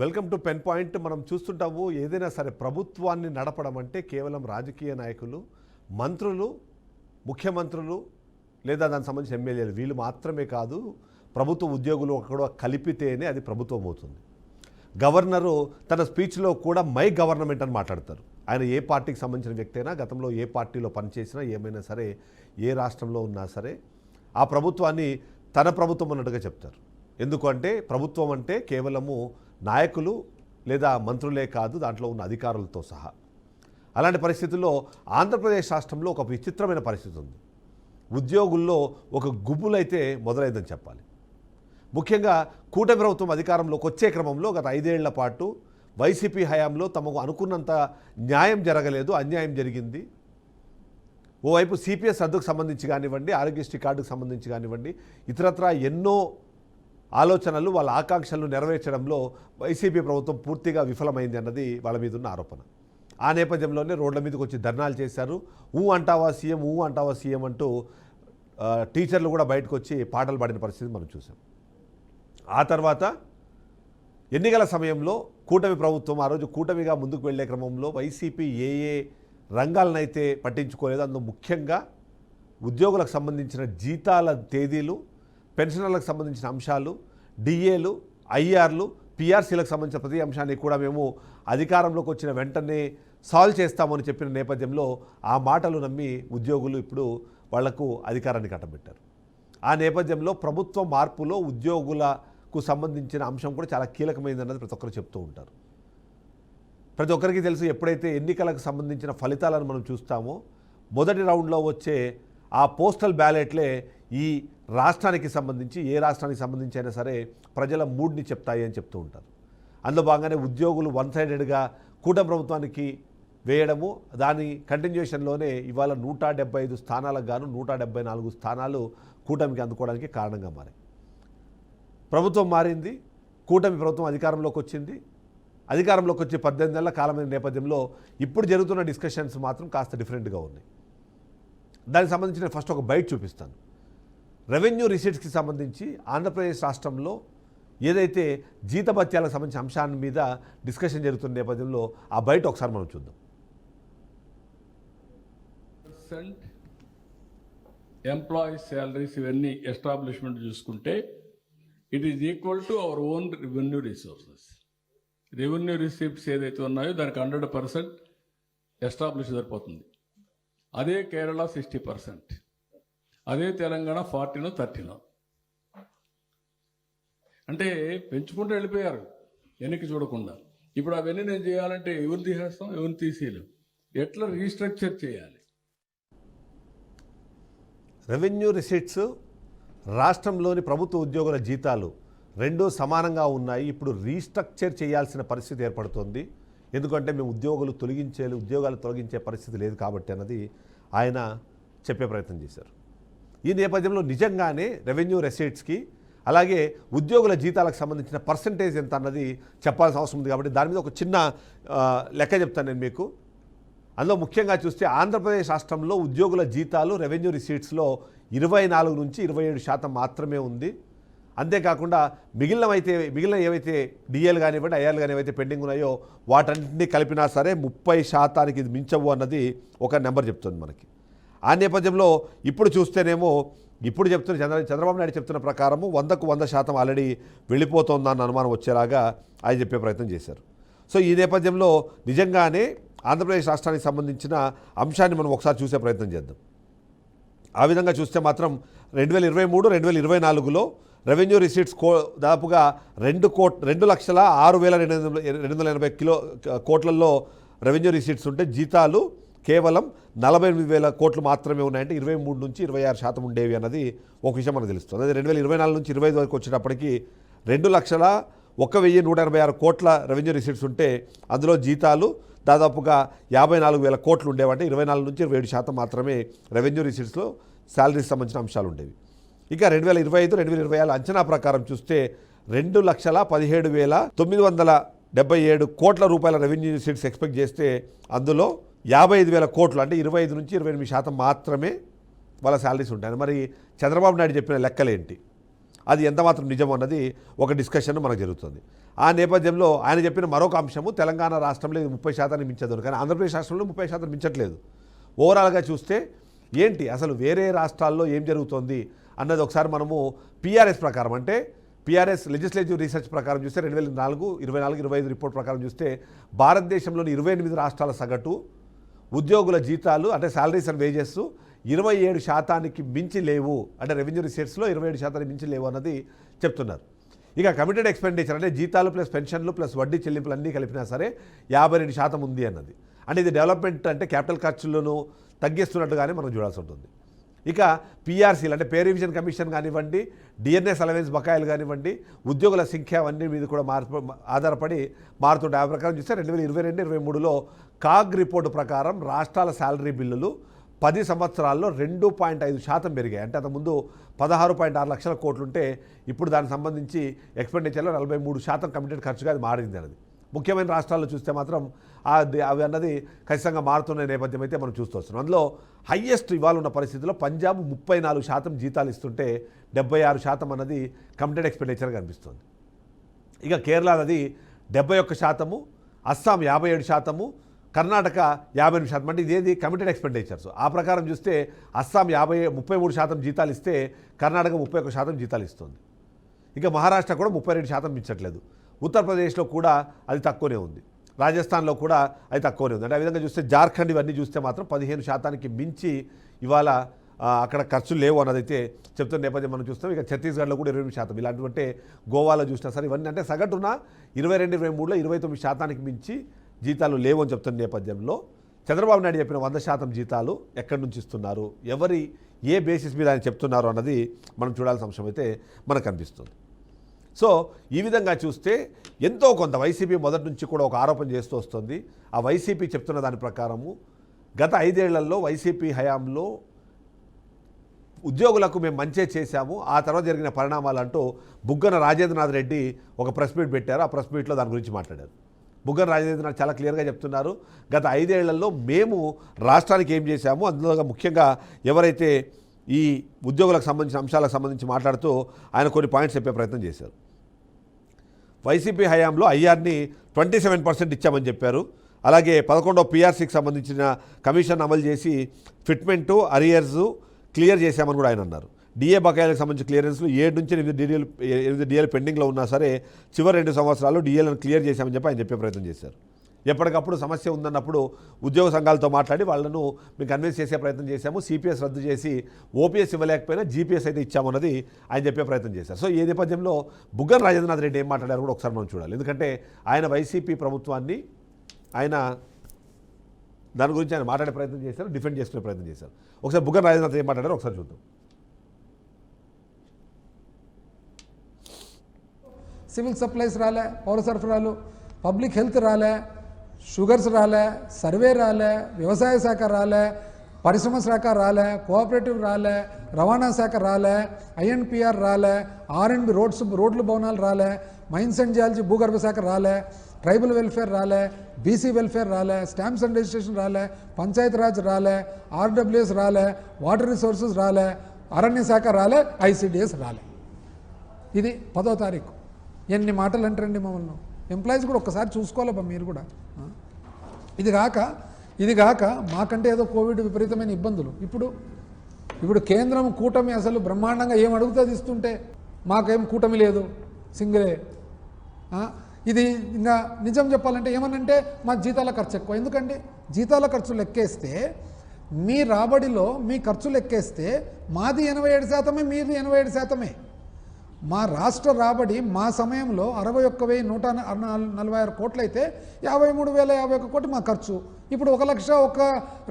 Welcome to pen point. మనం చూస్తుంటాము ఏదైనా సరే ప్రభుత్వాన్ని నడపడం అంటే కేవలం రాజకీయ నాయకులు మంత్రులు ముఖ్యమంత్రులు లేదా దానికి సంబంధించిన ఎమ్మెల్యేలు వీళ్ళు మాత్రమే కాదు ప్రభుత్వ ఉద్యోగులు కూడా కలిపితేనే అది ప్రభుత్వం అవుతుంది. గవర్నరు తన స్పీచ్లో కూడా మై గవర్నమెంట్ అని మాట్లాడతారు. ఆయన ఏ పార్టీకి సంబంధించిన వ్యక్తి అయినా గతంలో ఏ పార్టీలో పనిచేసినా ఏమైనా సరే ఏ రాష్ట్రంలో ఉన్నా సరే ఆ ప్రభుత్వాన్ని తన ప్రభుత్వం అన్నట్టుగా చెప్తారు. ఎందుకంటే ప్రభుత్వం అంటే కేవలము నాయకులు లేదా మంత్రులే కాదు దాంట్లో ఉన్న అధికారులతో సహా. అలాంటి పరిస్థితుల్లో ఆంధ్రప్రదేశ్ రాష్ట్రంలో ఒక విచిత్రమైన పరిస్థితి ఉంది. ఉద్యోగుల్లో ఒక గుబులైతే మొదలైందని చెప్పాలి. ముఖ్యంగా కూటమి ప్రభుత్వం అధికారంలోకి వచ్చే క్రమంలో గత ఐదేళ్ళ పాటు వైసీపీ హయాంలో తమకు అనుకున్నంత న్యాయం జరగలేదు అన్యాయం జరిగింది. ఓవైపు సిపిఎస్ రద్దుకు సంబంధించి కానివ్వండి ఆరోగ్యశ్రీ కార్డుకు సంబంధించి కానివ్వండి ఇతరత్రా ఎన్నో ఆలోచనలు వాళ్ళ ఆకాంక్షలను నెరవేర్చడంలో వైసీపీ ప్రభుత్వం పూర్తిగా విఫలమైంది అన్నది వాళ్ళ మీద ఉన్న ఆరోపణ. ఆ నేపథ్యంలోనే రోడ్ల మీదకి వచ్చి ధర్నాలు చేశారు. ఊ అంటావా సీఎం ఊ అంటావా సీఎం అంటూ టీచర్లు కూడా బయటకు వచ్చి పాటలు పాడిన పరిస్థితి మనం చూసాం ఆ తర్వాత ఎన్నికల సమయంలో కూటమి ప్రభుత్వం ఆ రోజు కూటమిగా ముందుకు వెళ్ళే క్రమంలో వైసీపీ ఏ ఏ రంగాలనైతే పట్టించుకోలేదు అందులో ముఖ్యంగా ఉద్యోగులకు సంబంధించిన జీతాల తేదీలు పెన్షనర్లకు సంబంధించిన అంశాలు డిఏలు ఐఆర్లు పిఆర్సీలకు సంబంధించిన ప్రతి అంశాన్ని కూడా మేము అధికారంలోకి వచ్చిన వెంటనే సాల్వ్ చేస్తామని చెప్పిన నేపథ్యంలో ఆ మాటలు నమ్మి ఉద్యోగులు ఇప్పుడు వాళ్ళకు అధికారాన్ని కట్టబెట్టారు. ఆ నేపథ్యంలో ప్రభుత్వ మార్పులో ఉద్యోగులకు సంబంధించిన అంశం కూడా చాలా కీలకమైందన్నది ప్రతి ఒక్కరు చెప్తూ ఉంటారు. ప్రతి ఒక్కరికి తెలుసు ఎప్పుడైతే ఎన్నికలకు సంబంధించిన ఫలితాలను మనం చూస్తామో మొదటి రౌండ్లో వచ్చే ఆ పోస్టల్ బ్యాలెట్లే ఈ రాష్ట్రానికి సంబంధించి ఏ రాష్ట్రానికి సంబంధించి అయినా సరే ప్రజల మూడ్ని చెప్తాయి అని చెప్తూ ఉంటారు. అందులో భాగంగానే ఉద్యోగులు వన్ సైడెడ్గా కూటమి ప్రభుత్వానికి వేయడము దాని కంటిన్యూషన్లోనే ఇవాళ నూట డెబ్బై ఐదు స్థానాలకు గాను నూట డెబ్బై నాలుగు స్థానాలు కూటమికి అందుకోవడానికి కారణంగా మారాయి. ప్రభుత్వం మారింది కూటమి ప్రభుత్వం అధికారంలోకి వచ్చింది. అధికారంలోకి వచ్చి పద్దెనిమిది నెలల కాలమైన నేపథ్యంలో ఇప్పుడు జరుగుతున్న డిస్కషన్స్ మాత్రం కాస్త డిఫరెంట్గా ఉన్నాయి. దానికి సంబంధించిన ఫస్ట్ ఒక బైట్ చూపిస్తాను. రెవెన్యూ రిసీట్స్కి సంబంధించి ఆంధ్రప్రదేశ్ రాష్ట్రంలో ఏదైతే జీతభత్యాలకు సంబంధించిన అంశాన్ని మీద డిస్కషన్ జరుగుతున్న నేపథ్యంలో ఆ బయట ఒకసారి మనం చూద్దాం. పర్సెంట్ ఎంప్లాయీస్ శాలరీస్ ఇవన్నీ ఎస్టాబ్లిష్మెంట్ చూసుకుంటే it is equal to our own revenue resources revenue receipts ఏదైతే ఉన్నాయో దానికి హండ్రెడ్ పర్సెంట్ ఎస్టాబ్లిష్ సరిపోతుంది అదే కేరళ సిక్స్టీ పర్సెంట్ అదే తెలంగాణ ఫార్టీనో థర్టీనో. అంటే పెంచుకుంటూ వెళ్ళిపోయారు వెనక్కి చూడకుండా. ఇప్పుడు అవన్నీ నేను చేయాలంటే ఎవరిని తీసేస్తాం ఎవరిని తీసేయలేం. ఎట్లా రీస్ట్రక్చర్ చేయాలి? రెవెన్యూ రిసీట్స్ రాష్ట్రంలోని ప్రభుత్వ ఉద్యోగుల జీతాలు రెండూ సమానంగా ఉన్నాయి. ఇప్పుడు రీస్ట్రక్చర్ చేయాల్సిన పరిస్థితి ఏర్పడుతోంది. ఎందుకంటే మేము ఉద్యోగులు తొలగించే ఉద్యోగాలు తొలగించే పరిస్థితి లేదు కాబట్టి అన్నది ఆయన చెప్పే ప్రయత్నం చేశారు. ఈ నేపథ్యంలో నిజంగానే రెవెన్యూ రెసీట్స్కి అలాగే ఉద్యోగుల జీతాలకు సంబంధించిన పర్సంటేజ్ ఎంత అన్నది చెప్పాల్సిన అవసరం ఉంది కాబట్టి దాని మీద ఒక చిన్న లెక్క చెప్తాను నేను మీకు. అందులో ముఖ్యంగా చూస్తే ఆంధ్రప్రదేశ్ రాష్ట్రంలో ఉద్యోగుల జీతాలు రెవెన్యూ రిసీట్స్లో ఇరవై నాలుగు నుంచి ఇరవై ఏడు శాతం మాత్రమే ఉంది. అంతేకాకుండా మిగిలినవైతే మిగిలిన ఏవైతే డిఎల్ కానివ్వండి ఐఆర్లు కానీ ఏవైతే పెండింగ్ ఉన్నాయో వాటన్నింటినీ కలిపినా సరే ముప్పై శాతానికి ఇది మించవు అన్నది ఒక నెంబర్ చెప్తుంది మనకి. ఆ నేపథ్యంలో ఇప్పుడు చూస్తేనేమో ఇప్పుడు చెప్తున్న చంద్ర చంద్రబాబు నాయుడు చెప్తున్న ప్రకారము వందకు వంద శాతం ఆల్రెడీ వెళ్ళిపోతుందన్న అనుమానం వచ్చేలాగా ఆయన చెప్పే ప్రయత్నం చేశారు. సో ఈ నేపథ్యంలో నిజంగానే ఆంధ్రప్రదేశ్ రాష్ట్రానికి సంబంధించిన అంశాన్ని మనం ఒకసారి చూసే ప్రయత్నం చేద్దాం. ఆ విధంగా చూస్తే మాత్రం రెండు వేల ఇరవై మూడు రెండు వేల ఇరవై నాలుగులో రెవెన్యూ రిసీట్స్ కో దాదాపుగా రెండు కోట్ రెండు లక్షల ఆరు వేల రెండు వందల రెండు వందల ఎనభై కిలో కోట్లలో రెవెన్యూ రిసీట్స్ ఉంటే జీతాలు కేవలం నలభై ఎనిమిది వేల కోట్లు మాత్రమే ఉన్నాయంటే ఇరవై మూడు నుంచి ఇరవై ఆరు శాతం ఉండేవి అన్నది ఒక విషయం మనకు తెలుస్తుంది. అదే రెండు వేల ఇరవై నాలుగు నుంచి ఇరవై ఐదు వరకు వచ్చేటప్పటికి రెండు లక్షల ఒక వెయ్యి నూట ఎనభై ఆరు కోట్ల రెవెన్యూ రిసీట్స్ ఉంటే అందులో జీతాలు దాదాపుగా యాభై నాలుగు వేల కోట్లు ఉండేవంటే ఇరవై నాలుగు నుంచి ఇరవై ఏడు శాతం మాత్రమే రెవెన్యూ రిసీట్స్లో శాలరీస్ సంబంధించిన అంశాలు ఉండేవి. ఇక రెండు వేల ఇరవై ఐదు రెండు వేల ఇరవై ఆరు అంచనా ప్రకారం చూస్తే రెండు లక్షల పదిహేడు వేల తొమ్మిది వందల డెబ్బై ఏడు కోట్ల రూపాయల రెవెన్యూ రిసీట్స్ ఎక్స్పెక్ట్ చేస్తే అందులో యాభై ఐదు వేల కోట్లు అంటే ఇరవై ఐదు నుంచి ఇరవై ఎనిమిది శాతం మాత్రమే వాళ్ళ శాలరీస్ ఉంటాయి మరి చంద్రబాబు నాయుడు చెప్పిన లెక్కలేంటి? అది ఎంతమాత్రం నిజం అన్నది ఒక డిస్కషన్ మనకు జరుగుతుంది. ఆ నేపథ్యంలో ఆయన చెప్పిన మరొక అంశము తెలంగాణ రాష్ట్రంలో ఇది ముప్పై శాతాన్ని మించదు కానీ ఆంధ్రప్రదేశ్ రాష్ట్రంలో ముప్పై శాతం మించట్లేదు. ఓవరాల్గా చూస్తే ఏంటి? అసలు వేరే రాష్ట్రాల్లో ఏం జరుగుతోంది అన్నది ఒకసారి మనము పిఆర్ఎస్ ప్రకారం అంటే పిఆర్ఎస్ లెజిస్లేటివ్ రీసెర్చ్ ప్రకారం చూస్తే రెండు వేల నాలుగు ఇరవై నాలుగు ఇరవై ఐదు రిపోర్ట్ ప్రకారం చూస్తే భారతదేశంలోని ఇరవై ఎనిమిది రాష్ట్రాల సగటు ఉద్యోగుల జీతాలు అంటే శాలరీస్ అండ్ వేజెస్ ఇరవై ఏడు శాతానికి మించి లేవు. అంటే రెవెన్యూ రిసీట్స్లో ఇరవై ఏడు శాతానికి మించి లేవు అన్నది చెప్తున్నారు. ఇక కమిటెడ్ ఎక్స్పెండిచర్ అంటే జీతాలు ప్లస్ పెన్షన్లు ప్లస్ వడ్డీ చెల్లింపులు అన్నీ కలిపినా సరే యాభై రెండు శాతం ఉంది అన్నది. అంటే ఇది డెవలప్మెంట్ అంటే క్యాపిటల్ ఖర్చులను తగ్గిస్తున్నట్టుగానే మనం చూడాల్సి ఉంటుంది. ఇక పీఆర్సీలు అంటే పే రివిజన్ కమిషన్ కానివ్వండి డిఎన్ఎస్ అలవెన్స్ బకాయిలు కానివ్వండి ఉద్యోగుల సంఖ్య అవన్నీ మీద కూడా మార్పు ఆధారపడి మారుతుంటాయి. ఆ ప్రకారం చూస్తే రెండు వేల ఇరవై రెండు ఇరవై మూడులో కాగ్ రిపోర్టు ప్రకారం రాష్ట్రాల శాలరీ బిల్లులు పది సంవత్సరాల్లో రెండు పాయింట్ ఐదు శాతం పెరిగాయి. అంటే అంతకుముందు పదహారు పాయింట్ ఆరు లక్షల కోట్లుంటే ఇప్పుడు దానికి సంబంధించి ఎక్స్పెండిచర్లో నలభై మూడు శాతం కమిటెడ్ ఖర్చుగా అది మారింది అన్నది. ముఖ్యమైన రాష్ట్రాల్లో చూస్తే మాత్రం అది అవి అన్నది ఖచ్చితంగా మారుతున్న నేపథ్యం అయితే మనం చూస్తూ వస్తున్నాం. అందులో హయ్యెస్ట్ ఇవాళ ఉన్న పరిస్థితిలో పంజాబ్ ముప్పై నాలుగు శాతం జీతాలు ఇస్తుంటే డెబ్బై ఆరు శాతం అన్నది కమిటెడ్ ఎక్స్పెండిచర్ కనిపిస్తుంది. ఇక కేరళది డెబ్బై ఒక్క శాతము అస్సాం యాభై ఏడు శాతము కర్ణాటక యాభై ఎనిమిది శాతం అంటే ఇదేది కమిటెడ్ ఎక్స్పెండిచర్స్ ఆ ప్రకారం చూస్తే అస్సాం యాభై ముప్పై మూడు శాతం జీతాలు ఇస్తే కర్ణాటక ముప్పై ఒక్క శాతం జీతాలు ఇస్తుంది. ఇక మహారాష్ట్ర కూడా ముప్పై రెండు శాతం మించట్లేదు ఉత్తరప్రదేశ్లో కూడా అది తక్కువనే ఉంది. రాజస్థాన్లో కూడా అది తక్కువనే ఉంది. అంటే ఆ విధంగా చూస్తే జార్ఖండ్ ఇవన్నీ చూస్తే మాత్రం పదిహేను శాతానికి మించి ఇవాళ అక్కడ ఖర్చులు లేవు అన్నదైతే చెప్తున్న నేపథ్యం మనం చూస్తాం. ఇక ఛత్తీస్గఢ్లో కూడా ఇరవై శాతం. ఇలాంటివంటే గోవాలో చూసినా సరే ఇవన్నీ అంటే సగటున ఇరవై రెండు ఇరవై మూడులో ఇరవై తొమ్మిది శాతానికి మించి జీతాలు లేవని చెప్తున్న నేపథ్యంలో చంద్రబాబు నాయుడు చెప్పిన వంద శాతం జీతాలు ఎక్కడి నుంచి ఇస్తున్నారు? ఎవరి ఏ బేసిస్ మీద ఆయన చెప్తున్నారు అన్నది మనం చూడాల్సిన అంశం అయితే మనకు కనిపిస్తుంది సో ఈ విధంగా చూస్తే ఎంతో కొంత వైసీపీ మొదటి నుంచి కూడా ఒక ఆరోపణ చేస్తూ వస్తుంది. ఆ వైసీపీ చెప్తున్న దాని ప్రకారము గత ఐదేళ్ళలో వైసీపీ హయాంలో ఉద్యోగులకు మేము మంచే చేశాము. ఆ తర్వాత జరిగిన పరిణామాలు అంటూ బుగ్గన రాజేంద్రనాథ్ రెడ్డి ఒక ప్రెస్ మీట్ పెట్టారు. ఆ ప్రెస్ మీట్లో దాని గురించి మాట్లాడారు. బుగ్గన రాజేంద్ర చాలా క్లియర్గా చెప్తున్నారు. గత ఐదేళ్ళలో మేము రాష్ట్రానికి ఏం చేశాము అందులో ముఖ్యంగా ఎవరైతే ఈ ఉద్యోగులకు సంబంధించిన అంశాలకు సంబంధించి మాట్లాడుతూ ఆయన కొన్ని పాయింట్స్ చెప్పే ప్రయత్నం చేశారు. వైసీపీ హయాంలో ఐఆర్ని ట్వంటీ సెవెన్ పర్సెంట్ ఇచ్చామని చెప్పారు. అలాగే పదకొండో పీఆర్సీకి సంబంధించిన కమిషన్ అమలు చేసి ఫిట్మెంటు అరియర్స్ క్లియర్ చేశామని కూడా ఆయన అన్నారు. డిఏ బకాయిలకు సంబంధించిన క్లియరెన్స్లు ఏడు నుంచి ఎనిమిది డిఏలు ఎనిమిది డిఎల్ పెండింగ్లో ఉన్నా సరే చివరి రెండు సంవత్సరాలు డిఏలను క్లియర్ చేశామని చెప్పి ఆయన చెప్పే ప్రయత్నం చేశారు. ఎప్పటికప్పుడు సమస్య ఉందన్నప్పుడు ఉద్యోగ సంఘాలతో మాట్లాడి వాళ్ళను మేము కన్విన్స్ చేసే ప్రయత్నం చేశాము సిపిఎస్ రద్దు చేసి ఓపీఎస్ ఇవ్వలేకపోయినా జీపీఎస్ అయితే ఇచ్చామన్నది ఆయన చెప్పే ప్రయత్నం చేశారు. సో ఈ నేపథ్యంలో బుగ్గన రాజేంద్రనాథ్ రెడ్డి ఏం మాట్లాడారు కూడా ఒకసారి మనం చూడాలి. ఎందుకంటే ఆయన వైసీపీ ప్రభుత్వాన్ని ఆయన దాని గురించి ఆయన మాట్లాడే ప్రయత్నం చేశారు డిఫెండ్ చేసుకునే ప్రయత్నం చేశారు. ఒకసారి బుగ్గన రాజేంద్రనాథ్ ఏం మాట్లాడారు ఒకసారి చూద్దాం. సివిల్ సప్లైస్ రాలే పౌర సరఫరాలు పబ్లిక్ హెల్త్ రాలే షుగర్స్ రాలే సర్వే రాలే వ్యవసాయ శాఖ రాలే పరిశ్రమ శాఖ రాలే కోఆపరేటివ్ రాలే రవాణా శాఖ రాలే ఐఎన్పిఆర్ రాలే ఆర్ అండ్ బి రోడ్స్ రోడ్లు భవనాలు రాలే మైన్స్ అండ్ జియాలజీ భూగర్భ శాఖ రాలే ట్రైబల్ వెల్ఫేర్ రాలే బీసీ వెల్ఫేర్ రాలే స్టాంప్స్ అండ్ రిజిస్ట్రేషన్ రాలే పంచాయత్ రాజ్ రాలే ఆర్డబ్ల్యూఎస్ రాలే వాటర్ రిసోర్సెస్ రాలే అరణ్య శాఖ రాలే ఐసిడిఎస్ రాలే. ఇది పదో తారీఖు. ఎన్ని మాటలు అంటారండి మమ్మల్ని? ఎంప్లాయీస్ కూడా ఒక్కసారి చూసుకోవాలబ్బా మీరు కూడా. ఇది కాక ఇది కాక మాకంటే ఏదో కోవిడ్ విపరీతమైన ఇబ్బందులు. ఇప్పుడు ఇప్పుడు కేంద్రం కూటమి అసలు బ్రహ్మాండంగా ఏం అడుగుతుంది ఇస్తుంటే మాకేం కూటమి లేదు సింగిలే. ఇది ఇంకా నిజం చెప్పాలంటే ఏమనంటే మా జీతాల ఖర్చు ఎక్కువ. ఎందుకండి? జీతాల ఖర్చు లెక్కేస్తే మీ రాబడిలో మీ ఖర్చు లెక్కేస్తే మాది ఎనభై ఏడు శాతమే మీది ఎనభై ఏడు శాతమే. మా రాష్ట్ర రాబడి మా సమయంలో అరవై ఒక్క వెయ్యి నూట నలభై ఆరు కోట్లు అయితే యాభై మూడు వేల యాభై ఒక్క కోటి మా ఖర్చు. ఇప్పుడు ఒక లక్ష ఒక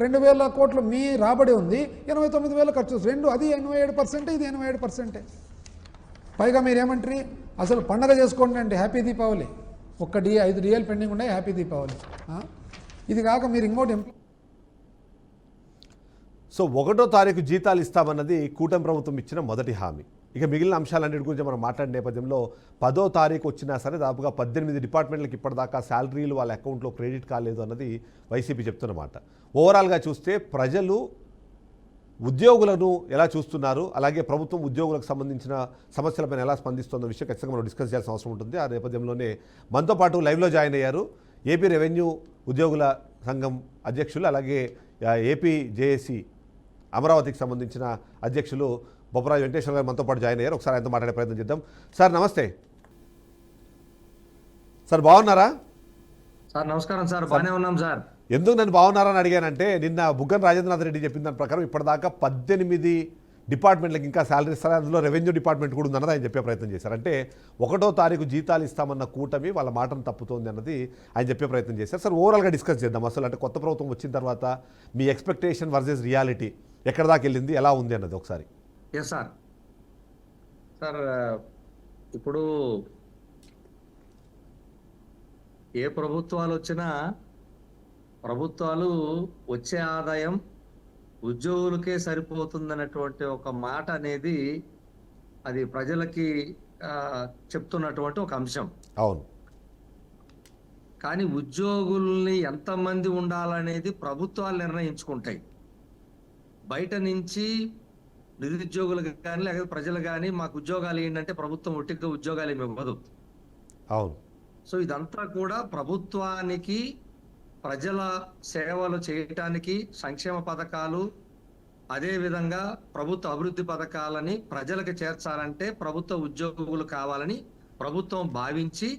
రెండు వేల కోట్లు మీ రాబడి ఉంది ఎనభై తొమ్మిది వేల ఖర్చు. రెండు అది ఎనభై ఏడు పర్సెంటే ఇది ఎనభై ఏడు పర్సెంటే. పైగా మీరేమంటారు? అసలు పండగ చేసుకోండి అండి హ్యాపీ దీపావళి. ఒక్క డి ఐదు డిఎల్ పెండింగ్ ఉన్నాయి హ్యాపీ దీపావళి. ఇది కాక మీరు ఇంకోటి సో ఒకటో తారీఖు జీతాలు ఇస్తామన్నది కూటమి ప్రభుత్వం ఇచ్చిన మొదటి హామీ. ఇక మిగిలిన అంశాలన్నిటి గురించి మనం మాట్లాడిన నేపథ్యంలో పదో తారీఖు వచ్చినా సరే దాదాపుగా పద్దెనిమిది డిపార్ట్మెంట్లకు ఇప్పటిదాకా శాలరీలు వాళ్ళ అకౌంట్లో క్రెడిట్ కాలేదు అన్నది వైసీపీ చెప్తున్నమాట. ఓవరాల్గా చూస్తే ప్రజలు ఉద్యోగులను ఎలా చూస్తున్నారు అలాగే ప్రభుత్వం ఉద్యోగులకు సంబంధించిన సమస్యలపైన ఎలా స్పందిస్తుందో విషయం ఖచ్చితంగా మనం డిస్కస్ చేయాల్సిన అవసరం ఉంటుంది. ఆ నేపథ్యంలోనే మనతో పాటు లైవ్లో జాయిన్ అయ్యారు ఏపీ రెవెన్యూ ఉద్యోగుల సంఘం అధ్యక్షులు అలాగే ఏపీ జేఏసీ అమరావతికి సంబంధించిన అధ్యక్షులు బొప్పరాజు వెంకటేశ్వర గారు మనతో పాటు జాయిన్ అయ్యారు. ఒకసారి ఆయనతో మాట్లాడే ప్రయత్నం చేద్దాం. సార్ నమస్తే. సార్ బాగున్నారా? సార్ నమస్కారం సార్. బాగానే ఉన్నాం సార్. ఎందుకు నన్ను బాగున్నారని అడిగానంటే నిన్న బుగ్గన రాజేంద్రనాథ్ రెడ్డి చెప్పిన దాని ప్రకారం ఇప్పటిదాకా పద్దెనిమిది డిపార్ట్మెంట్లకు ఇంకా శాలరీ ఇస్తారు. అందులో రెవెన్యూ డిపార్ట్మెంట్ కూడా ఉందన్నది ఆయన చెప్పే ప్రయత్నం చేశారు. అంటే ఒకటో తారీఖు జీతాలు ఇస్తామన్న కూటమి వాళ్ళ మాటను తప్పుతోంది అన్నది ఆయన చెప్పే ప్రయత్నం చేశారు. సార్ ఓవరాల్గా డిస్కస్ చేద్దాం. అసలు అంటే కొత్త ప్రభుత్వం వచ్చిన తర్వాత మీ ఎక్స్పెక్టేషన్ వర్సెస్ రియాలిటీ ఎక్కడ దాకా వెళ్ళింది ఎలా ఉంది అన్నది ఒకసారి. ఎస్ సార్ సార్ ఇప్పుడు ఏ ప్రభుత్వాలు వచ్చినా ప్రభుత్వాలు వచ్చే ఆదాయం ఉద్యోగులకే సరిపోతుందన్నటువంటి ఒక మాట అనేది అది ప్రజలకి చెప్తున్నటువంటి ఒక అంశం. అవును. కానీ ఉద్యోగుల్ని ఎంతమంది ఉండాలనేది ప్రభుత్వాలు నిర్ణయించుకుంటాయి. బయట నుంచి నిరుద్యోగులకు కానీ లేకపోతే ప్రజలు కానీ మాకు ఉద్యోగాలు ఏంటంటే ప్రభుత్వం ఒట్టిగా ఉద్యోగాలు ఏమి ఇవ్వదు. అవును. సో ఇదంతా కూడా ప్రభుత్వానికి ప్రజల సేవలు చేయటానికి సంక్షేమ పథకాలు అదే విధంగా ప్రభుత్వ అభివృద్ధి పథకాలని ప్రజలకు చేర్చాలంటే ప్రభుత్వ ఉద్యోగులు కావాలని ప్రభుత్వం భావించి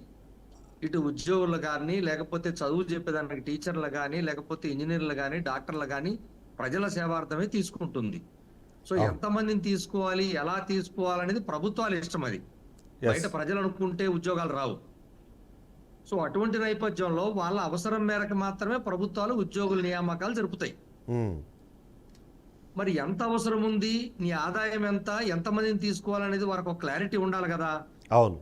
ఇటు ఉద్యోగులు కానీ లేకపోతే చదువు చెప్పేదానికి టీచర్లు కానీ లేకపోతే ఇంజనీర్లు కానీ డాక్టర్లు కానీ ప్రజల సేవార్థమే తీసుకుంటుంది. సో. ఎంతమందిని తీసుకోవాలి ఎలా తీసుకోవాలనేది ప్రభుత్వాల ఇష్టం అది. బయట ప్రజలు అనుకుంటే ఉద్యోగాలు రావు. సో అటువంటి నేపథ్యంలో వాళ్ళ అవసరం మేరకు మాత్రమే ప్రభుత్వాలు ఉద్యోగుల నియామకాలు జరుపుతాయి. మరి ఎంత అవసరం ఉంది నీ ఆదాయం ఎంత ఎంతమందిని తీసుకోవాలనేది వారికి ఒక క్లారిటీ ఉండాలి కదా. అవును.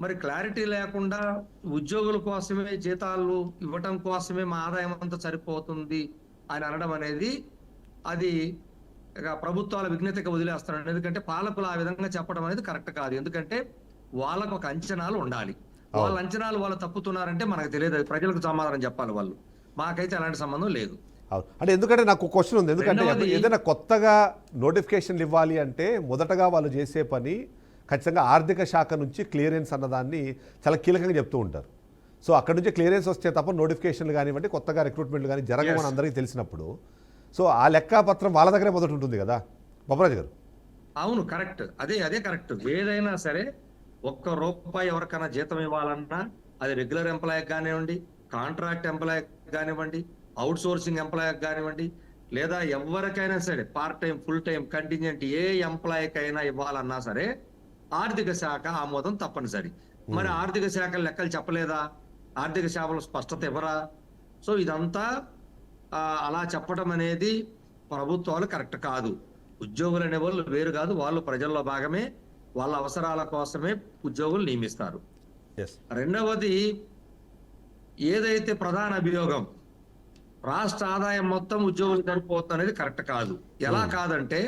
మరి క్లారిటీ లేకుండా ఉద్యోగుల కోసమే జీతాలు ఇవ్వటం కోసమే మా ఆదాయం అంతా సరిపోతుంది. అని అనడం అనేది అది ప్రభుత్వాల విఘ్నతగా వదిలేస్తున్నాడు ఎందుకంటే పాలకులు ఆ విధంగా చెప్పడం అనేది కరెక్ట్ కాదు. ఎందుకంటే వాళ్ళకు ఒక అంచనాలు ఉండాలి. వాళ్ళ అంచనాలు వాళ్ళు తప్పుతున్నారంటే మనకు తెలియదు. అది ప్రజలకు సమాధానం చెప్పాలి వాళ్ళు. మాకైతే అలాంటి సంబంధం లేదు. అంటే ఎందుకంటే నాకు క్వశ్చన్ ఉంది. ఎందుకంటే ఏదైనా కొత్తగా నోటిఫికేషన్లు ఇవ్వాలి అంటే మొదటగా వాళ్ళు చేసే పని ఖచ్చితంగా ఆర్థిక శాఖ నుంచి క్లియరెన్స్ అన్నదాన్ని చాలా కీలకంగా చెప్తూ ఉంటారు. సో అక్కడ నుంచి క్లియరెన్స్ వస్తే తప్ప నోటిఫికేషన్లు కానివ్వండి కొత్తగా రిక్రూట్మెంట్లు కానీ జరగమని. అందరికీ తెలిసినప్పుడు. సో ఆ లెక్కాపత్రం వాళ్ళ దగ్గరే మొదట ఉంటుంది కదా బొప్పరాజు గారు. అవును కరెక్ట్. అదే అదే కరెక్ట్. ఏదైనా సరే ఒక్క రూపాయి ఎవరికైనా జీతం ఇవ్వాలన్నా అది రెగ్యులర్ ఎంప్లాయ్ కానివ్వండి కాంట్రాక్ట్ ఎంప్లాయ్ కానివ్వండి అవుట్ సోర్సింగ్ ఎంప్లాయ్ కానివ్వండి లేదా ఎవరికైనా సరే part time full time contingent ఏ ఎంప్లాయ్కైనా ఇవ్వాలన్నా సరే ఆర్థిక శాఖ ఆమోదం తప్పనిసరి. మరి ఆర్థిక శాఖ లెక్కలు చెప్పలేదా? ఆర్థిక శాఖలు స్పష్టత ఇవ్వరా? సో ఇదంతా అలా చెప్పడం అనేది ప్రభుత్వాలు కరెక్ట్ కాదు. ఉద్యోగులు అనే వాళ్ళు వేరు కాదు. వాళ్ళు ప్రజల్లో భాగమే. వాళ్ళ అవసరాల కోసమే ఉద్యోగులు నియమిస్తారు. రెండవది ఏదైతే ప్రధాన అభియోగం రాష్ట్ర ఆదాయం మొత్తం ఉద్యోగులు సరిపోతుంది అనేది కరెక్ట్ కాదు. ఎలా కాదంటే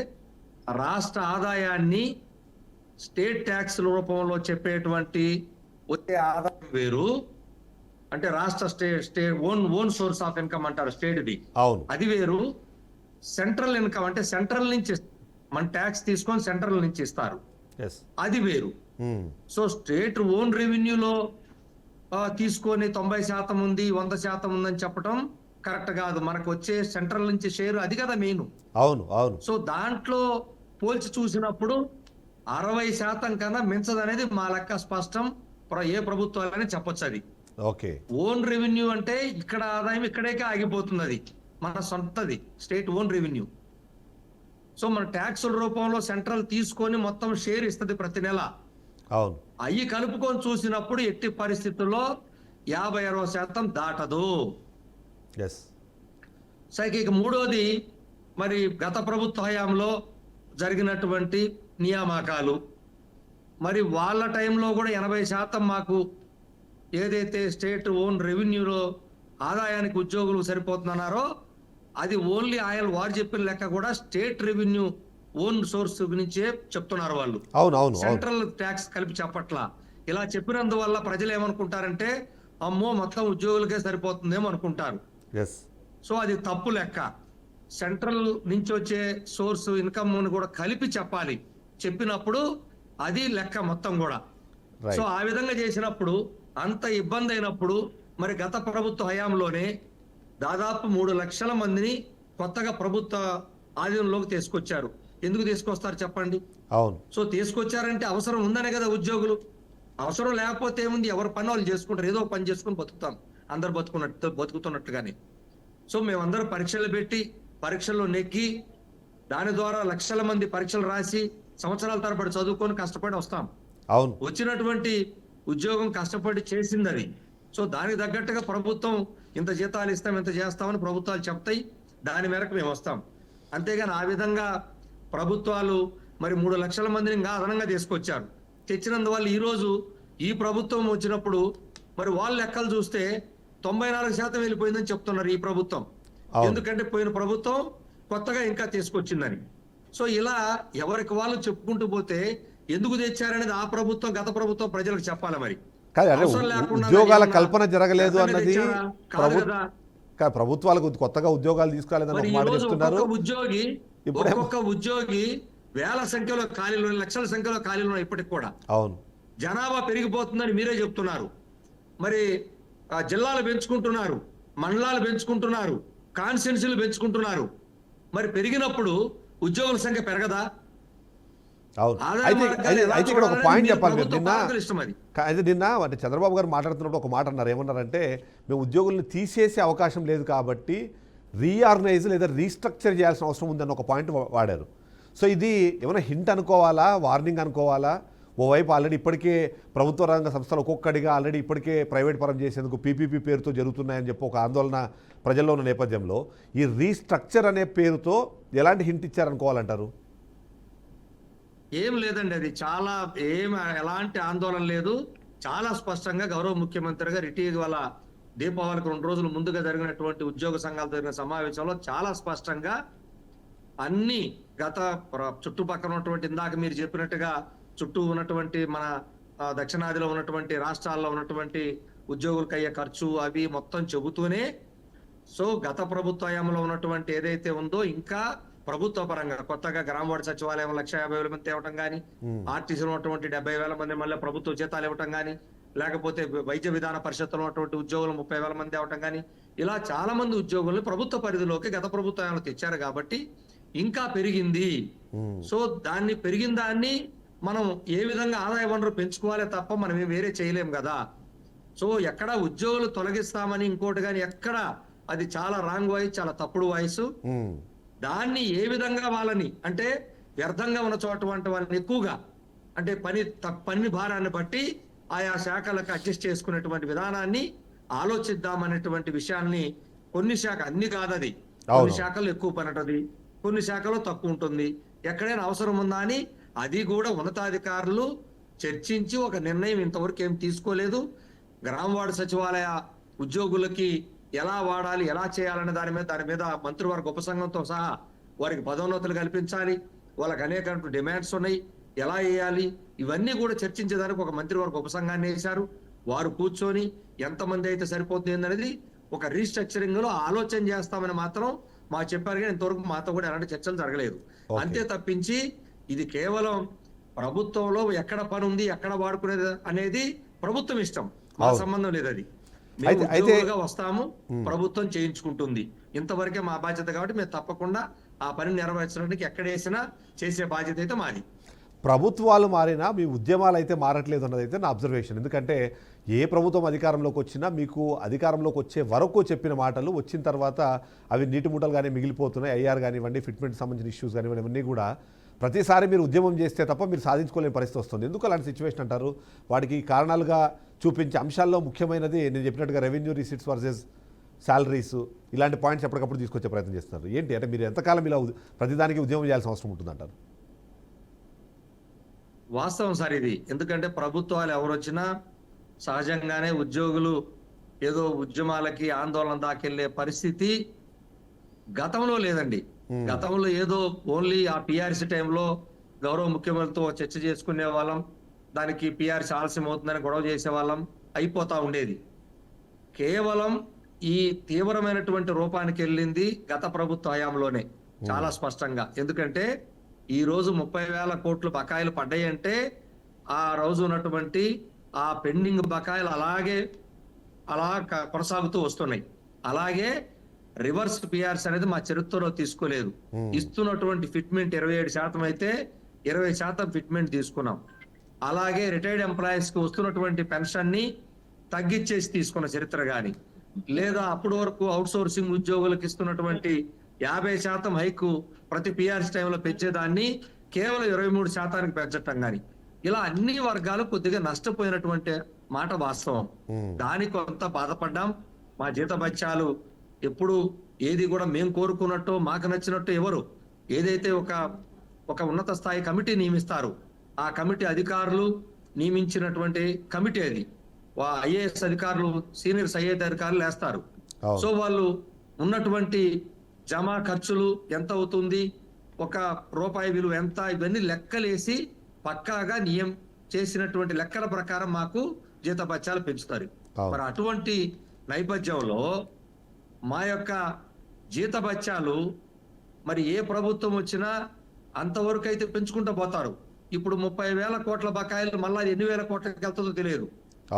రాష్ట్ర ఆదాయాన్ని స్టేట్ ట్యాక్స్ రూపంలో చెప్పేటువంటి వచ్చే ఆదాయం వేరు. అంటే రాష్ట్ర state state own own source of income అంటారు స్టేట్ది. అవును. అది వేరు. సెంట్రల్ ఇన్కమ్ అంటే సెంట్రల్ నుంచి మన ట్యాక్స్ తీసుకొని సెంట్రల్ నుంచి ఇస్తారు. అది వేరు. సో స్టేట్ ఓన్ రెవెన్యూలో తీసుకొని తొంభై శాతం ఉంది వంద శాతం ఉందని చెప్పడం కరెక్ట్ కాదు. మనకు వచ్చే సెంట్రల్ నుంచి షేర్ అది కదా మెయిన్. అవును అవును. సో దాంట్లో పోల్చి చూసినప్పుడు అరవై శాతం కన్నా మించదనేది మా లెక్క స్పష్టం. ఏ ప్రభుత్వాలని చెప్పొచ్చు అది ఓకే. ఓన్ రెవెన్యూ అంటే ఇక్కడ ఆదాయం ఇక్కడే ఆగిపోతుంది అది. మన సొంతది. State own revenue. సో మన ట్యాక్సుల రూపంలో సెంట్రల్ తీసుకొని మొత్తం షేర్ ఇస్తుంది ప్రతి నెల. అవును. అవి కలుపుకొని చూసినప్పుడు ఎట్టి పరిస్థితుల్లో యాభై అరవై శాతం దాటదు. సరే ఇక మూడోది మరి గత ప్రభుత్వ హయాంలో జరిగినటువంటి నియామకాలు. మరి వాళ్ళ టైంలో కూడా ఎనభై శాతం మాకు ఏదైతే స్టేట్ ఓన్ రెవెన్యూలో ఆదాయానికి ఉద్యోగులు సరిపోతున్నారో అది ఓన్లీ ఆయన వారు చెప్పిన లెక్క కూడా స్టేట్ రెవెన్యూ ఓన్ సోర్స్ గురించే చెప్తున్నారు వాళ్ళు. అవును అవును అవును. సెంట్రల్ ట్యాక్స్ కలిపి చెప్పట్ల. ఇలా చెప్పినందువల్ల ప్రజలు ఏమనుకుంటారంటే అమ్మో మొత్తం ఉద్యోగులకే సరిపోతుందేమో అనుకుంటారు. సో అది తప్పు లెక్క. సెంట్రల్ నుంచి వచ్చే సోర్స్ ఇన్కమ్ కూడా కలిపి చెప్పాలి. చెప్పినప్పుడు అది లెక్క మొత్తం కూడా. సో ఆ విధంగా చేసినప్పుడు అంత ఇబ్బంది అయినప్పుడు మరి గత ప్రభుత్వ హయాంలోనే దాదాపు మూడు లక్షల మందిని కొత్తగా ప్రభుత్వ ఆధీనంలోకి తీసుకొచ్చారు. ఎందుకు తీసుకొస్తారు చెప్పండి? అవును. సో తీసుకొచ్చారంటే అవసరం ఉందనే కదా ఉద్యోగులు. అవసరం లేకపోతే ఏముంది? ఎవరి పని వాళ్ళు చేసుకుంటారు. ఏదో పని చేసుకుని బతుకుతాం. అందరు బతుకున్నట్టు బతుకుతున్నట్టుగానే. సో మేమందరం పరీక్షలు పెట్టి పరీక్షల్లో నెగ్గి దాని ద్వారా లక్షల మంది పరీక్షలు రాసి సంవత్సరాల తరబడి చదువుకొని కష్టపడి వస్తాం. అవును. వచ్చినటువంటి ఉద్యోగం కష్టపడి చేసింది అది సో దానికి తగ్గట్టుగా ప్రభుత్వం ఇంత జీతాలు ఇస్తాం ఇంత చేస్తామని ప్రభుత్వాలు చెప్తాయి. దాని మేరకు మేము వస్తాం. అంతేగాని ఆ విధంగా ప్రభుత్వాలు మరి మూడు లక్షల మందిని ఇంకా అదనంగా తీసుకొచ్చారు. తెచ్చినందువల్ల ఈ రోజు ఈ ప్రభుత్వం వచ్చినప్పుడు మరి వాళ్ళ లెక్కలు చూస్తే తొంభై నాలుగు శాతం వెళ్ళిపోయిందని చెప్తున్నారు ఈ ప్రభుత్వం. ఎందుకంటే పోయిన ప్రభుత్వం కొత్తగా ఇంకా తీసుకొచ్చిందని. సో ఇలా ఎవరికి వాళ్ళు చెప్పుకుంటూ పోతే ఎందుకు తెచ్చారనేది ఆ ప్రభుత్వం గత ప్రభుత్వం ప్రజలకు చెప్పాలి మరి? ఉద్యోగాల కల్పన జరగలేదు అన్నది ప్రభుత్వాలకు కొత్తగా ఉద్యోగాలు తీసుకురాలేదని మాట చెప్తున్నారు. ఉద్యోగి ఒక్కొక్క ఉద్యోగి వేల సంఖ్యలో ఖాళీలు లక్షల సంఖ్యలో ఖాళీలు ఉన్నాయి ఇప్పటికి కూడా. అవును. జనాభా పెరిగిపోతుందని మీరే చెప్తున్నారు. మరి ఆ జిల్లాలు పెంచుకుంటున్నారు మండలాలు పెంచుకుంటున్నారు కాన్స్టిట్యున్సీలు పెంచుకుంటున్నారు. మరి పెరిగినప్పుడు ఉద్యోగుల సంఖ్య పెరగదా? అవును. అయితే ఇక్కడ ఒక పాయింట్ చెప్పాలి మీరు నిన్న. అయితే నిన్న అంటే చంద్రబాబు గారు మాట్లాడుతున్నప్పుడు ఒక మాట అన్నారు. ఏమన్నారంటే మేము ఉద్యోగుల్ని తీసేసే అవకాశం లేదు కాబట్టి రీఆర్గనైజ్ లేదా రీస్ట్రక్చర్ చేయాల్సిన అవసరం ఉందని ఒక పాయింట్ వాడారు. సో ఇది ఏమైనా హింట్ అనుకోవాలా? వార్నింగ్ అనుకోవాలా? ఓవైపు ఆల్రెడీ ఇప్పటికే ప్రభుత్వ రంగ సంస్థలు ఒక్కొక్కటిగా ఆల్రెడీ ఇప్పటికే ప్రైవేట్ పరం చేసేందుకు పీపీపీ పేరుతో జరుగుతున్నాయని చెప్పి ఒక ఆందోళన ప్రజల్లో ఉన్న నేపథ్యంలో ఈ రీస్ట్రక్చర్ అనే పేరుతో ఎలాంటి హింట్ ఇచ్చారనుకోవాలంటారు? ఏం లేదండి అది చాలా ఏం ఎలాంటి ఆందోళన లేదు. చాలా స్పష్టంగా గౌరవ ముఖ్యమంత్రిగా గారు వల్ల దీపావళికి రెండు రోజుల ముందుగా జరిగినటువంటి ఉద్యోగ సంఘాలు జరిగిన సమావేశంలో చాలా స్పష్టంగా అన్ని గత చుట్టుపక్కల ఉన్నటువంటి ఇందాక మీరు చెప్పినట్టుగా చుట్టూ ఉన్నటువంటి మన దక్షిణాదిలో ఉన్నటువంటి రాష్ట్రాల్లో ఉన్నటువంటి ఉద్యోగులకు అయ్యే ఖర్చు అవి మొత్తం చెబుతూనే సో గత ప్రభుత్వ హయాంలో ఉన్నటువంటి ఏదైతే ఉందో ఇంకా ప్రభుత్వ పరంగా కొత్తగా గ్రామ వార్డు సచివాలయం లక్ష యాభై వేల మంది తేవటం కానీ ఆర్టీసీలో ఉన్నటువంటి డెబ్బై వేల మంది మళ్ళీ ప్రభుత్వ జీతాలు ఇవ్వటం కానీ లేకపోతే వైద్య విధాన పరిషత్తులో ఉన్నటువంటి ఉద్యోగులు ముప్పై వేల మంది అవటం కానీ ఇలా చాలా మంది ఉద్యోగులను ప్రభుత్వ పరిధిలోకి గత ప్రభుత్వాలు తెచ్చారు కాబట్టి ఇంకా పెరిగింది. సో దాన్ని పెరిగిన దాన్ని మనం ఏ విధంగా ఆదాయ వనరు పెంచుకోవాలి తప్ప మనం వేరే చేయలేం కదా సో ఎక్కడ ఉద్యోగులు తొలగిస్తామని ఇంకోటి కానీ ఎక్కడ అది చాలా రాంగ్ వాయిస్ చాలా తప్పుడు వాయిస్. దాన్ని ఏ విధంగా వాళ్ళని అంటే వ్యర్థంగా ఉన్న చోట వంటి వాళ్ళని ఎక్కువగా అంటే పని పని భారాన్ని బట్టి ఆయా శాఖలకు అడ్జస్ట్ చేసుకునేటువంటి విధానాన్ని ఆలోచిద్దామనేటువంటి విషయాల్ని కొన్ని శాఖ అన్ని కాదది. కొన్ని. శాఖలు ఎక్కువ పని ఉంటది కొన్ని శాఖలో తక్కువ ఉంటుంది. ఎక్కడైనా అవసరం ఉందా అని అది కూడా ఉన్నతాధికారులు చర్చించి ఒక నిర్ణయం ఇంతవరకు ఏం తీసుకోలేదు. గ్రామ వార్డు సచివాలయ ఉద్యోగులకి ఎలా వాడాలి ఎలా చేయాలనే దాని మీద దాని మీద మంత్రివర్గ ఉపసంఘంతో సహా వారికి పదోన్నతులు కల్పించాలి. వాళ్ళకి అనేక డిమాండ్స్ ఉన్నాయి. ఎలా వేయాలి? ఇవన్నీ కూడా చర్చించేదానికి ఒక మంత్రివర్గ ఉపసంఘాన్ని వేశారు. వారు కూర్చొని ఎంతమంది అయితే సరిపోతుంది అనేది ఒక రీస్ట్రక్చరింగ్లో ఆలోచన చేస్తామని మాత్రం మా చెప్పారు. కానీ ఇంతవరకు మాతో కూడా ఎలాంటి చర్చలు జరగలేదు. అంతే తప్పించి ఇది కేవలం ప్రభుత్వంలో ఎక్కడ పని ఉంది ఎక్కడ వాడుకునేది అనేది ప్రభుత్వం ఇష్టం. మా. సంబంధం లేదు అది. అయితే- వస్తాము ప్రభుత్వం చేయించుకుంటుంది. ఇంతవరకే మా బాధ్యత కాబట్టి మేము తప్పకుండా ఆ పని నెరవేర్చడానికి ఎక్కడ వేసినా చేసే బాధ్యత అయితే మాది. ప్రభుత్వాలు మారినా మీ ఉద్యమాలు అయితే మారట్లేదు అన్నది అయితే నా అబ్జర్వేషన్ ఎందుకంటే ఏ ప్రభుత్వం అధికారంలోకి వచ్చినా మీకు అధికారంలోకి వచ్చే వరకు చెప్పిన మాటలు వచ్చిన తర్వాత అవి నీటి మూటలుగానే మిగిలిపోతున్నాయి. ఐఆర్ కానివ్వండి ఫిట్మెంట్ సంబంధించిన ఇష్యూస్ కానివ్వండి ఇవన్నీ కూడా ప్రతిసారి మీరు ఉద్యమం చేస్తే తప్ప మీరు సాధించుకోలేని పరిస్థితి వస్తుంది. ఎందుకు అలాంటి సిచ్యువేషన్ అంటారు? వాటికి కారణాలుగా చూపించే అంశాల్లో ముఖ్యమైనది నేను చెప్పినట్టుగా రెవెన్యూ రిసీట్స్ వర్సెస్ శాలరీస్ ఇలాంటి పాయింట్స్ ఎప్పటికప్పుడు తీసుకొచ్చే ప్రయత్నం చేస్తున్నారు. ఏంటి? అంటే మీరు ఎంతకాలం ఇలా ప్రతిదానికి ఉద్యమం చేయాల్సిన అవసరం ఉంటుందంటారు? వాస్తవం సార్ ఇది. ఎందుకంటే ప్రభుత్వాలు ఎవరు వచ్చినా సహజంగానే ఉద్యోగులు ఏదో ఉద్యమాలకి ఆందోళన దాకెళ్ళే పరిస్థితి గతంలో లేదండి. గతంలో ఏదో ఓన్లీ ఆ పిఆర్సీ టైంలో గౌరవ ముఖ్యమంత్రితో చర్చ చేసుకునే వాళ్ళం దానికి పిఆర్సీ ఆలస్యం అవుతుందని గొడవ చేసే వాళ్ళం అయిపోతా ఉండేది. కేవలం ఈ తీవ్రమైనటువంటి రూపానికి వెళ్ళింది గత ప్రభుత్వ హయాంలోనే చాలా స్పష్టంగా. ఎందుకంటే ఈ రోజు ముప్పై వేల కోట్లు బకాయిలు పడ్డాయంటే ఆ రోజు ఉన్నటువంటి ఆ పెండింగ్ బకాయిలు అలాగే అలా కొనసాగుతూ వస్తున్నాయి. అలాగే రివర్స్ పిఆర్స్ అనేది మా చరిత్రలో తీసుకోలేదు. ఇస్తున్నటువంటి ఫిట్మెంట్ ఇరవై ఏడు శాతం అయితే ఇరవై శాతం ఫిట్మెంట్ తీసుకున్నాం. అలాగే రిటైర్డ్ ఎంప్లాయీస్కి వస్తున్నటువంటి పెన్షన్ని తగ్గించేసి తీసుకున్న చరిత్ర గాని లేదా అప్పటి వరకు అవుట్ సోర్సింగ్ ఉద్యోగులకు ఇస్తున్నటువంటి యాభై శాతం హైకు ప్రతి పిఆర్సీ టైంలో పెంచేదాన్ని కేవలం ఇరవై మూడు శాతానికి పెంచటం గాని. ఇలా అన్ని వర్గాలు కొద్దిగా నష్టపోయినటువంటి మాట వాస్తవం. దానికి కొంత బాధపడ్డాం. మా జీతభత్యాలు ఎప్పుడు ఏది కూడా మేము కోరుకున్నట్టు మాకు నచ్చినట్టు ఎవరు ఏదైతే ఒక ఒక ఉన్నత స్థాయి కమిటీ నియమిస్తారు ఆ కమిటీ అధికారులు నియమించినటువంటి కమిటీ అది ఐఏఎస్ అధికారులు సీనియర్స్ ఐఏఎస్ అధికారులు వేస్తారు. సో వాళ్ళు ఉన్నటువంటి జమా ఖర్చులు ఎంత అవుతుంది ఒక రూపాయి విలువ ఎంత ఇవన్నీ లెక్కలేసి పక్కాగా నియం చేసినటువంటి లెక్కల ప్రకారం మాకు జీతభత్యాలు పెంచుతారు. మరి అటువంటి నేపథ్యంలో మా యొక్క జీతభత్యాలు మరి ఏ ప్రభుత్వం వచ్చినా అంతవరకు అయితే పెంచుకుంటూ పోతారు. ఇప్పుడు ముప్పై వేల కోట్ల బకాయిలు మళ్ళా ఎన్ని వేల కోట్లకి వెళ్తుందో తెలియదు.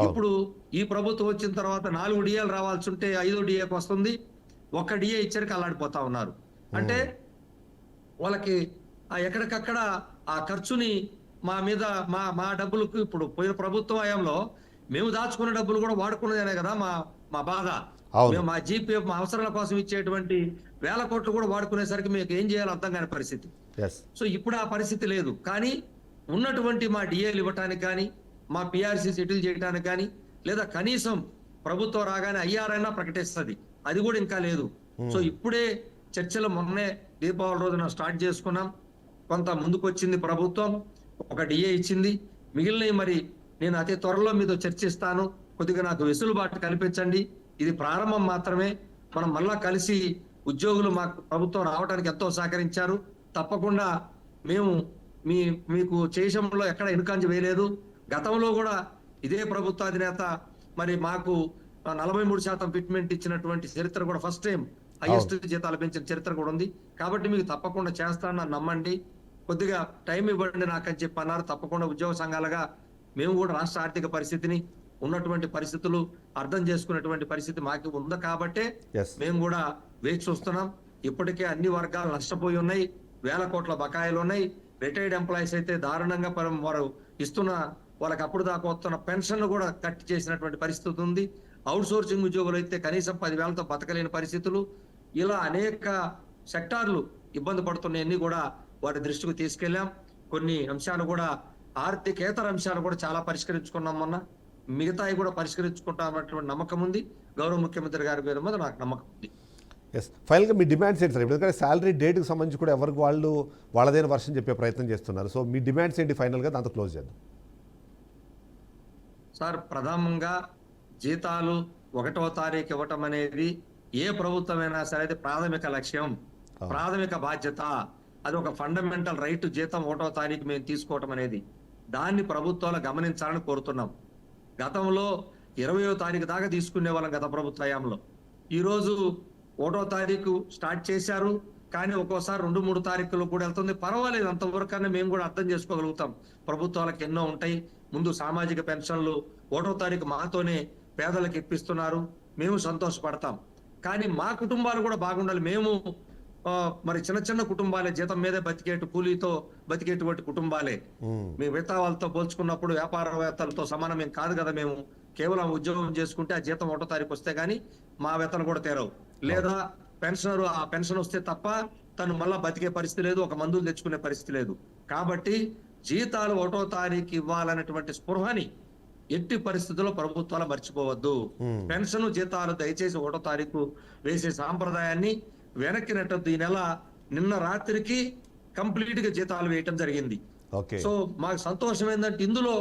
ఇప్పుడు ఈ ప్రభుత్వం వచ్చిన తర్వాత నాలుగు డిఏలు రావాల్సి ఉంటే ఐదో డిఏకి వస్తుంది. ఒక్క డిఏ ఇచ్చరికి అల్లాడిపోతా ఉన్నారు. అంటే వాళ్ళకి ఆ ఎక్కడికక్కడ ఆ ఖర్చుని మా మీద మా మా డబ్బులకు ఇప్పుడు పోయిన ప్రభుత్వం హయాంలో మేము దాచుకున్న డబ్బులు కూడా వాడుకున్నదేనే కదా మా మా బాధ. మేము మా జీపీ మా అవసరాల కోసం ఇచ్చేటువంటి వేల కోట్లు కూడా వాడుకునేసరికి మీకు ఏం చేయాలో అర్థం కాని పరిస్థితి. సో ఇప్పుడు ఆ పరిస్థితి లేదు. కానీ ఉన్నటువంటి మా డిఏలు ఇవ్వటానికి కానీ మా పిఆర్సీ సెటిల్ చేయడానికి కానీ లేదా కనీసం ప్రభుత్వం రాగానే ఐఆర్ఐనా ప్రకటిస్తుంది. అది కూడా ఇంకా లేదు. సో ఇప్పుడే చర్చలు మొన్నే దీపావళి రోజున స్టార్ట్ చేసుకున్నాం. కొంత ముందుకొచ్చింది ప్రభుత్వం ఒక డిఏ ఇచ్చింది. మిగిలినవి మరి నేను అతి త్వరలో మీతో చర్చిస్తాను. కొద్దిగా నాకు వెసులుబాటు కల్పించండి. ఇది ప్రారంభం మాత్రమే. మనం మళ్ళా కలిసి ఉద్యోగులు మాకు ప్రభుత్వం రావడానికి ఎంతో సహకరించారు. తప్పకుండా మేము మీ మీకు చేసంలో ఎక్కడ ఇన్కంజ్ వేయలేదు. గతంలో కూడా ఇదే ప్రభుత్వ అధినేత మరి మాకు నలభై మూడు శాతం ఫిట్మెంట్ ఇచ్చినటువంటి చరిత్ర కూడా ఫస్ట్ టైం హైయెస్ట్ జీతాలు పెంచిన చరిత్ర కూడా ఉంది. కాబట్టి మీకు తప్పకుండా చేస్తానని నమ్మండి. కొద్దిగా టైం ఇవ్వండి నాకని చెప్పి అన్నారు. తప్పకుండా ఉద్యోగ సంఘాలుగా మేము కూడా రాష్ట్ర ఆర్థిక పరిస్థితిని ఉన్నటువంటి పరిస్థితులు అర్థం చేసుకునేటువంటి పరిస్థితి మాకు ఉంది కాబట్టే మేము కూడా వేచి చూస్తున్నాం. ఇప్పటికే అన్ని వర్గాలు నష్టపోయి ఉన్నాయి. వేల కోట్ల బకాయిలు ఉన్నాయి. రిటైర్డ్ ఎంప్లాయీస్ అయితే దారుణంగా వారు ఇస్తున్న వాళ్ళకి అప్పుడు దాకా వస్తున్న పెన్షన్ కూడా కట్ చేసినటువంటి పరిస్థితి ఉంది. అవుట్ సోర్సింగ్ ఉద్యోగులు అయితే కనీసం పదివేలతో బతకలేని పరిస్థితులు. ఇలా అనేక సెక్టార్లు ఇబ్బంది పడుతున్నాయన్నీ కూడా వారి దృష్టికి తీసుకెళ్ళాం. కొన్ని అంశాలు కూడా ఆర్థికేతర అంశాలు కూడా చాలా పరిష్కరించుకున్నాం మొన్న. మిగతాయి కూడా పరిష్కరించుకుంటామన్నటువంటి నమ్మకం ఉంది. గౌరవ ముఖ్యమంత్రి గారి మీద మీద నాకు నమ్మకం ఉంది. ఎస్ ఫైనల్గా మీ డిమాండ్స్ ఏంటి సార్? ఇప్పుడు ఎందుకంటే శాలరీ డేట్కి సంబంధించి కూడా ఎవరికి వాళ్ళు వాళ్ళదైన వర్షం చెప్పే ప్రయత్నం చేస్తున్నారు. సో మీ డిమాండ్స్ ఏంటి ఫైనల్గా దాంతో క్లోజ్ చేద్దాం. సార్ ప్రథమంగా జీతాలు ఒకటో తారీఖు ఇవ్వటం అనేది ఏ ప్రభుత్వమైనా సరే అది ప్రాథమిక లక్ష్యం ప్రాథమిక బాధ్యత. అది ఒక ఫండమెంటల్ రైట్ జీతం ఒకటో తారీఖు మేము తీసుకోవటం అనేది దాన్ని ప్రభుత్వాలు గమనించాలని కోరుతున్నాం. గతంలో ఇరవయో తారీఖు దాకా తీసుకునే వాళ్ళం గత ప్రభుత్వ హయాంలో ఈరోజు ఒకటో తారీఖు స్టార్ట్ చేశారు కానీ ఒక్కోసారి రెండు మూడు తారీఖులు కూడా వెళ్తుంది. పర్వాలేదు అంతవరకన్నా మేము కూడా అర్థం చేసుకోగలుగుతాం. ప్రభుత్వాలకు ఎన్నో ఉంటాయి. ముందు సామాజిక పెన్షన్లు ఒకటో తారీఖు మాతోనే పేదలకు ఇప్పిస్తున్నారు. మేము సంతోషపడతాం. కానీ మా కుటుంబాలు కూడా బాగుండాలి. మేము మరి చిన్న చిన్న కుటుంబాలే జీతం మీదే బతికేటు కూలీతో బతికేటువంటి కుటుంబాలే. మీ మిగతా వాళ్ళతో పోల్చుకున్నప్పుడు వ్యాపారవేత్తలతో సమానం ఏం కాదు కదా మేము. కేవలం ఉద్యోగం చేసుకుంటే ఆ జీతం ఒకటో తారీఖు వస్తే గానీ మా వేతన కూడా తీరవు. లేదా పెన్షనర్ ఆ పెన్షన్ వస్తే తప్ప తను మళ్ళా బతికే పరిస్థితి లేదు ఒక మందులు తెచ్చుకునే పరిస్థితి లేదు. కాబట్టి జీతాలు ఒకటో తారీఖు ఇవ్వాలనేటువంటి స్పృహని ఎట్టి పరిస్థితుల్లో ప్రభుత్వాలు మర్చిపోవద్దు. పెన్షన్ జీతాలు దయచేసి ఒకటో తారీఖు వేసే సాంప్రదాయాన్ని వెనక్కి నెట్టద్దు ఈ నెల నిన్న రాత్రికి కంప్లీట్గా జీతాలు వేయటం జరిగింది. సో మాకు సంతోషం ఏంటంటే ఇందులో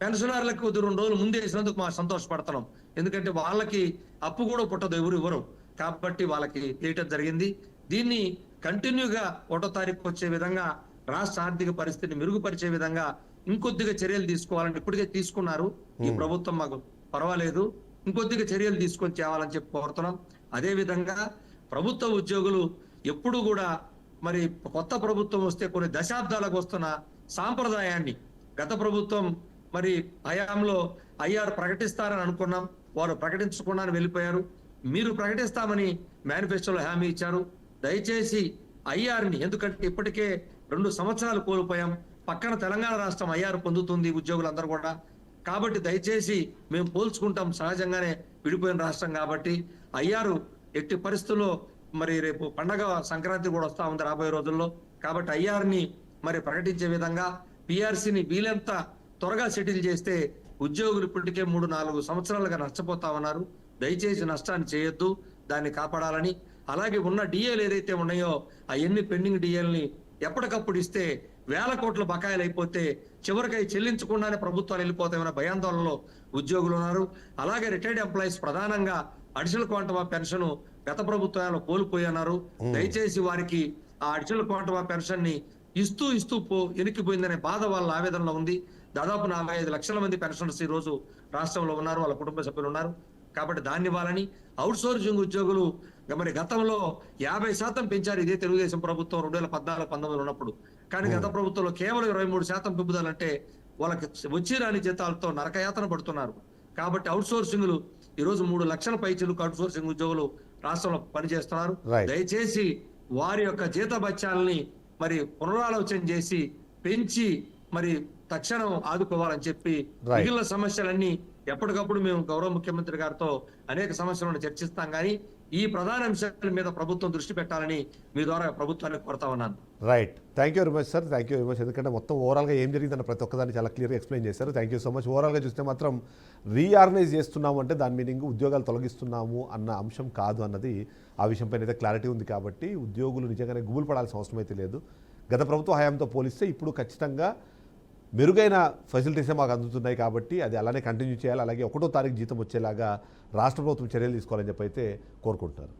పెన్షనర్లకు కొద్ది రెండు రోజులు ముందే వేసినందుకు మాకు సంతోషపడుతున్నాం. ఎందుకంటే వాళ్ళకి అప్పు కూడా పుట్టదు ఎవరు ఇవ్వరు. కాబట్టి వాళ్ళకి వేయటం జరిగింది. దీన్ని కంటిన్యూగా ఒకటో తారీఖు వచ్చే విధంగా రాష్ట్ర ఆర్థిక పరిస్థితిని మెరుగుపరిచే విధంగా ఇంకొద్దిగా చర్యలు తీసుకోవాలని ఇప్పటికే తీసుకున్నారు. ఈ ప్రభుత్వం మాకు పర్వాలేదు. ఇంకొద్దిగా చర్యలు తీసుకొని తేవాలని చెప్పి కోరుతున్నాం. అదేవిధంగా ప్రభుత్వ ఉద్యోగులు ఎప్పుడు కూడా మరి కొత్త ప్రభుత్వం వస్తే కొన్ని దశాబ్దాలకు వస్తున్న సాంప్రదాయాన్ని గత ప్రభుత్వం మరి హయాంలో ఐఆర్ ప్రకటిస్తారని అనుకున్నాం. వారు ప్రకటించకుండా వెళ్ళిపోయారు. మీరు ప్రకటిస్తామని మేనిఫెస్టోలో హామీ ఇచ్చారు. దయచేసి ఐఆర్ని ఎందుకంటే ఇప్పటికే రెండు సంవత్సరాలు కోల్పోయాం. పక్కన తెలంగాణ రాష్ట్రం ఐఆర్ పొందుతుంది ఉద్యోగులందరూ కూడా. కాబట్టి దయచేసి మేము పోల్చుకుంటాం సహజంగానే విడిపోయిన రాష్ట్రం కాబట్టి. అయ్యారు ఎట్టి పరిస్థితుల్లో మరి రేపు పండగ సంక్రాంతి కూడా వస్తా ఉంది రాబోయే రోజుల్లో. కాబట్టి ఐఆర్ని మరి ప్రకటించే విధంగా పిఆర్సీని వీలెంత త్వరగా సెటిల్ చేస్తే ఉద్యోగులు ఇప్పటికే మూడు నాలుగు సంవత్సరాలుగా నష్టపోతా ఉన్నారు. దయచేసి నష్టాన్ని చేయొద్దు దాన్ని కాపాడాలని. అలాగే ఉన్న డిఏలు ఏదైతే ఉన్నాయో అవన్నీ పెండింగ్ డిఏల్ని ఎప్పటికప్పుడు ఇస్తే వేల కోట్ల బకాయిలు అయిపోతే చివరికి చెల్లించకుండానే ప్రభుత్వాలు వెళ్ళిపోతాయన్న భయాందోళనలో ఉద్యోగులు ఉన్నారు. అలాగే రిటైర్డ్ ఎంప్లాయీస్ ప్రధానంగా అడిషనల్ క్వాంటమ్ ఆఫ్ పెన్షన్ గత ప్రభుత్వాలు కోల్పోయి ఉన్నారు దయచేసి వారికి ఆ అడిషనల్ క్వాంటమ్ ఆఫ్ పెన్షన్ని ఇస్తూ ఇస్తూ పో ఎనికిపోయిందనే బాధ వాళ్ళ ఆవేదనలో ఉంది. దాదాపు నలభై ఐదు లక్షల మంది పెన్షనర్స్ ఈ రోజు రాష్ట్రంలో ఉన్నారు. వాళ్ళ కుటుంబ సభ్యులు ఉన్నారు. కాబట్టి దాన్ని ఇవ్వాలని అవుట్ సోర్సింగ్ ఉద్యోగులు మరి గతంలో యాభై శాతం పెంచారు. ఇదే తెలుగుదేశం ప్రభుత్వం రెండు వేల పద్నాలుగు పంతొమ్మిది ఉన్నప్పుడు. కానీ గత ప్రభుత్వంలో కేవలం ఇరవై మూడు శాతం పెంపుదలంటే వాళ్ళకి వచ్చి రాని జీతాలతో నరకయాతన పడుతున్నారు. కాబట్టి అవుట్ సోర్సింగ్లు ఈ రోజు మూడు లక్షల పైచలకు అవుట్ సోర్సింగ్ ఉద్యోగులు రాష్ట్రంలో పనిచేస్తున్నారు. దయచేసి వారి యొక్క జీత బత్యాలని మరి పునరాలోచన చేసి పెంచి మరి తక్షణం ఆదుకోవాలని చెప్పి. మిగిలిన సమస్యలన్నీ ఎప్పటికప్పుడు మేము గౌరవ ముఖ్యమంత్రి గారితో అనేక సమస్యలను చర్చిస్తాం కానీ ఈ ప్రధాన అంశాల మీద ప్రభుత్వం దృష్టి పెట్టాలని మీ ద్వారా ప్రభుత్వానికి కోరుతా ఉన్నాను. Right thank you very much sir thank you very much ఎందుకంటే మొత్తం ఓవరాల్గా ఏం జరిగిందన్న ప్రతి ఒక్కదాన్ని చాలా క్లియర్గా ఎక్స్ప్లెయిన్ చేశారు. థ్యాంక్ యూ సో మచ్ ఓవరాల్గా చూస్తే మాత్రం రీఆర్గనైజ్ చేస్తున్నాము అంటే దాని మీనింగ్ ఉద్యోగాలు తొలగిస్తున్నాము అన్న అంశం కాదు అన్నది ఆ విషయంపైన అయితే క్లారిటీ ఉంది కాబట్టి ఉద్యోగులు నిజంగానే గుబులు పడాల్సిన అవసరం అయితే లేదు. గత ప్రభుత్వ హయాంతో పోలిస్తే ఇప్పుడు ఖచ్చితంగా మెరుగైన ఫెసిలిటీసే మాకు అందుతున్నాయి కాబట్టి అది అలానే కంటిన్యూ చేయాలి. అలాగే ఒకటో తారీఖు జీతం వచ్చేలాగా రాష్ట్ర ప్రభుత్వం చర్యలు తీసుకోవాలని చెప్పి అయితే కోరుకుంటున్నారు.